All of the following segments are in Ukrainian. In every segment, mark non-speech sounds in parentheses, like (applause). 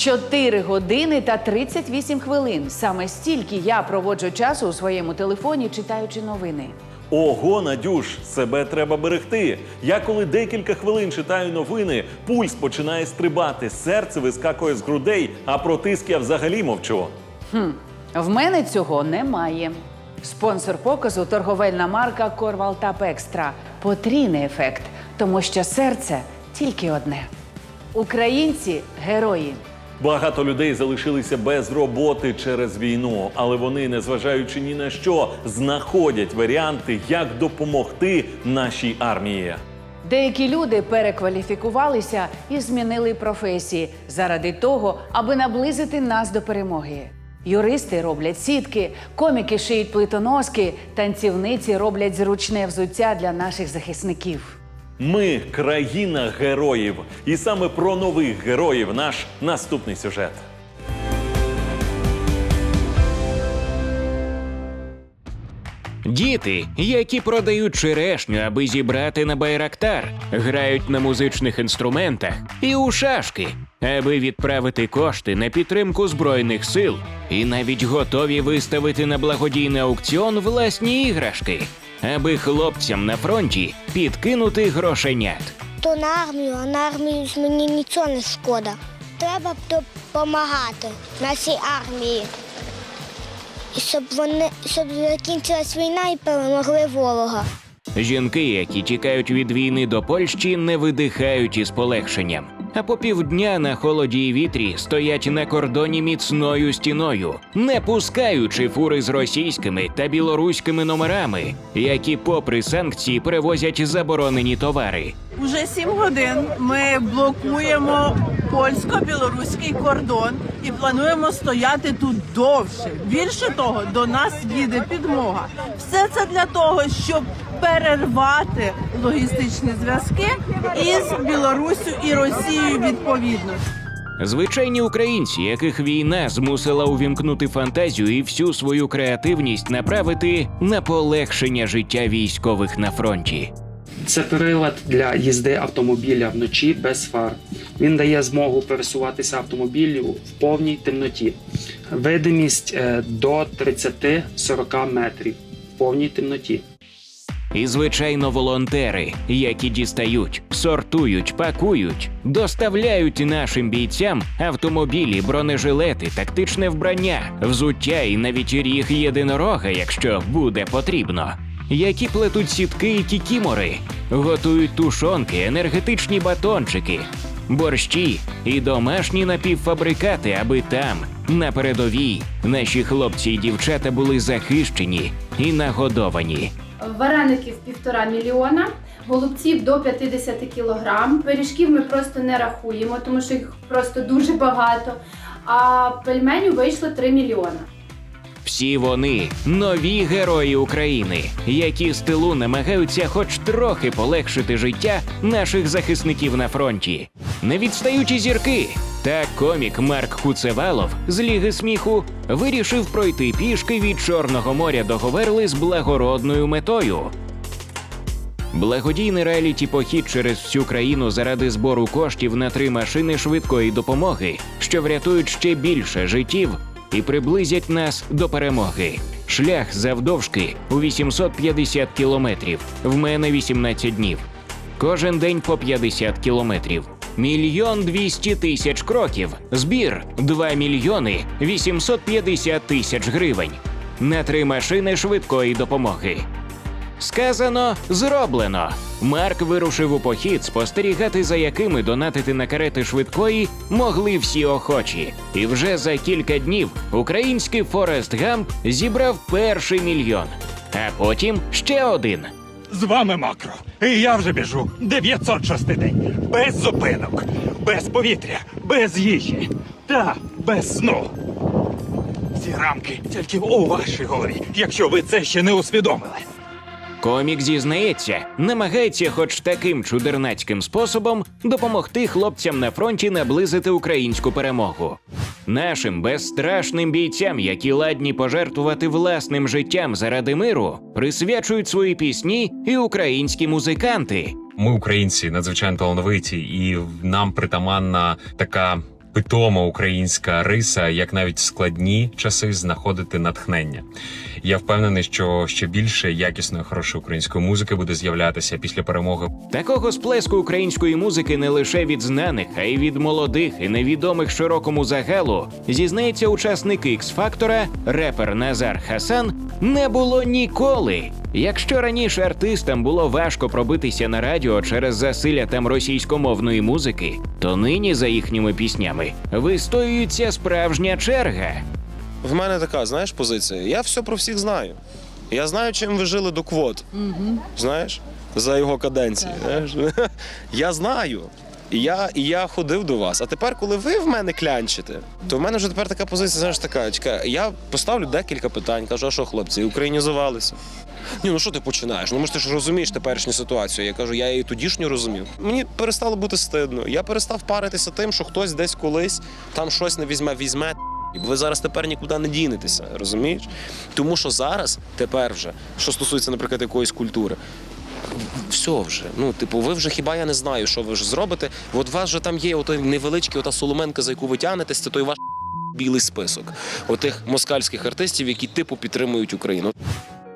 4 години та 38 хвилин. Саме стільки я проводжу часу у своєму телефоні, читаючи новини. Ого, Надюш, себе треба берегти. Я коли декілька хвилин читаю новини, пульс починає стрибати, серце вискакує з грудей, а про тиск я взагалі мовчу. В мене цього немає. Спонсор показу торговельна марка Корвалтап Екстра. Потрійний ефект, тому що серце тільки одне. Українці герої. Багато людей залишилися без роботи через війну, але вони, незважаючи ні на що, знаходять варіанти, як допомогти нашій армії. Деякі люди перекваліфікувалися і змінили професії заради того, аби наблизити нас до перемоги. Юристи роблять сітки, коміки шиють плитоноски, танцівниці роблять зручне взуття для наших захисників. Ми країна героїв, і саме про нових героїв наш наступний сюжет. Діти, які продають черешню, аби зібрати на байрактар, грають на музичних інструментах і у шашки, аби відправити кошти на підтримку збройних сил, і навіть готові виставити на благодійний аукціон власні іграшки, аби хлопцям на фронті підкинути грошенят. То на армію, а на армію ж мені нічого не шкода. Треба допомагати нашій армії. І щоб вони щоб закінчилась війна і перемогли ворога. Жінки, які тікають від війни до Польщі, не видихають із полегшенням. А по півдня на холоді і вітрі стоять на кордоні міцною стіною, не пускаючи фури з російськими та білоруськими номерами, які, попри санкції, перевозять заборонені товари. Уже сім годин ми блокуємо польсько-білоруський кордон і плануємо стояти тут довше. Більше того, до нас їде підмога. Все це для того, щоб перервати логістичні зв'язки із Білоруссю і Росією відповідно. Звичайні українці, яких війна змусила увімкнути фантазію і всю свою креативність направити на полегшення життя військових на фронті. Це прилад для їзди автомобіля вночі без фар. Він дає змогу пересуватися автомобілю в повній темноті. Видимість е, до 30-40 метрів в повній темноті. І, звичайно, волонтери, які дістають, сортують, пакують, доставляють нашим бійцям автомобілі, бронежилети, тактичне вбрання, взуття і навіть ріг єдинорога, якщо буде потрібно. Які плетуть сітки і кікімори, готують тушонки, енергетичні батончики, борщі і домашні напівфабрикати, аби там, на передовій, наші хлопці і дівчата були захищені і нагодовані. Вареників півтора мільйона, голубців до 50 кілограм. Пиріжків ми просто не рахуємо, тому що їх просто дуже багато. А пельменю вийшло 3 мільйона. Всі вони нові герої України, які з тилу намагаються хоч трохи полегшити життя наших захисників на фронті. Не відстаючі зірки. Та комік Марк Хуцевалов з Ліги сміху вирішив пройти пішки від Чорного моря до Говерли з благородною метою. Благодійний реаліті похід через всю країну заради збору коштів на три машини швидкої допомоги, що врятують ще більше життів і приблизять нас до перемоги. Шлях завдовжки у 850 кілометрів. В мене 18 днів. Кожен день по 50 кілометрів. Мільйон двісті тисяч кроків. Збір 2 мільйони 850 тисяч гривень. На три машини швидкої допомоги. Сказано, зроблено. Марк вирушив у похід спостерігати, за якими донатити на карети швидкої могли всі охочі. І вже за кілька днів український Форест Гамп зібрав перший мільйон, а потім ще один. З вами макро. І я вже біжу 906 день. Без зупинок, без повітря, без їжі та без сну. Ці рамки тільки у вашій голові, якщо ви це ще не усвідомили. Комік зізнається, намагається, хоч таким чудернацьким способом, допомогти хлопцям на фронті наблизити українську перемогу. Нашим безстрашним бійцям, які ладні пожертвувати власним життям заради миру, присвячують свої пісні і українські музиканти. Ми, українці, надзвичайно талановиті, і нам притаманна така питома українська риса, як навіть складні часи знаходити натхнення. Я впевнений, що ще більше якісної хорошої української музики буде з'являтися після перемоги Такого сплеску української музики не лише від знаних, а й від молодих і невідомих широкому загалу, зізнається учасник X-фактора, репер Назар Хасан, не було ніколи. Якщо раніше артистам було важко пробитися на радіо через засилля там російськомовної музики, то нині за їхніми піснями вистоюється справжня черга. В мене така, знаєш, позиція. Я все про всіх знаю. Я знаю, чим ви жили до квот. Знаєш, за його каденції. Знаєш? (laughs) Я знаю. І я, і я ходив до вас. А тепер, коли ви в мене клянчите, то в мене вже тепер така позиція, знаєш, така. Чекай, я поставлю декілька питань, кажу, а що, хлопці, українізувалися? Ні, ну що ти починаєш? Ну може ти ж розумієш теперішню ситуацію. Я кажу, я її тодішню розумів. Мені перестало бути стидно. Я перестав паритися тим, що хтось десь колись там щось не візьме, візьме. Ви зараз тепер нікуди не дінетеся, розумієш? Тому що зараз, тепер вже, що стосується, наприклад, якоїсь культури, все вже. Ну, типу, ви вже хіба я не знаю, що ви ж зробите. От у вас вже там є отой невеличкий, ота соломенка, за яку ви тянетесь, це той ваш білий список. Отих москальських артистів, які типу підтримують Україну.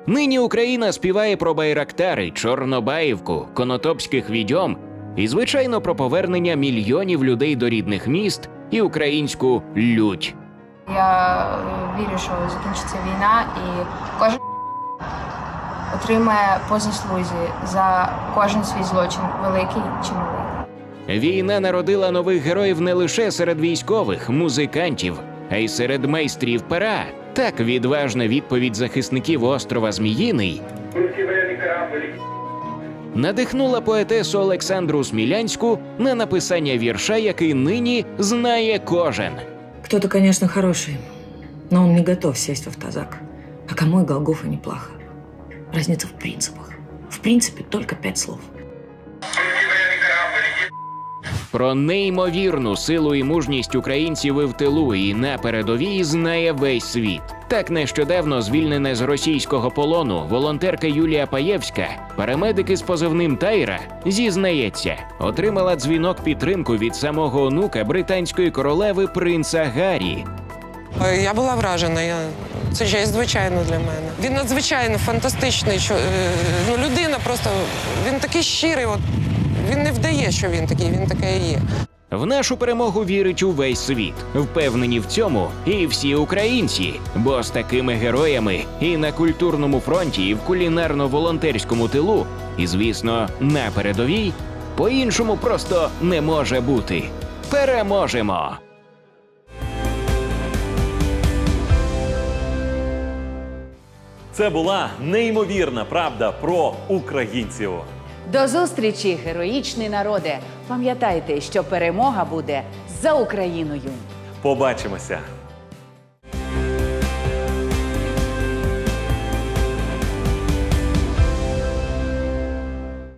Нині Україна співає про байрактари, Чорнобаївку, Конотопських відьом і, звичайно, про повернення мільйонів людей до рідних міст і українську лють. Я е, вірю, що закінчиться війна, і кожен отримає по заслузі за кожен свій злочин, великий чи малий. Війна народила нових героїв не лише серед військових, музикантів, а й серед майстрів пера. Так відважна відповідь захисників острова Зміїний надихнула поетесу Олександру Смілянську на написання вірша, який нині знає кожен. Кто-то, конечно, хороший, но он не готов сесть в автозак. А кому и Голгофа неплохо. Разница в принципах. В принципе, только пять слов. Про неймовірну силу і мужність українців і в тилу і на передовій знає весь світ. Так нещодавно звільнена з російського полону волонтерка Юлія Паєвська, парамедики з позивним Тайра, зізнається, отримала дзвінок підтримку від самого онука британської королеви принца Гаррі. Я була вражена. Я... Це честь, звичайно, для мене. Він надзвичайно фантастичний. Е, ну, людина просто він такий щирий. От, він не вдає, що він такий, він таке і є. В нашу перемогу вірить увесь світ. Впевнені в цьому і всі українці. Бо з такими героями і на культурному фронті, і в кулінарно-волонтерському тилу, і, звісно, на передовій, по-іншому просто не може бути. Переможемо! Це була неймовірна правда про українців. До зустрічі, героїчний народе! Пам'ятайте, що перемога буде за Україною. Побачимося.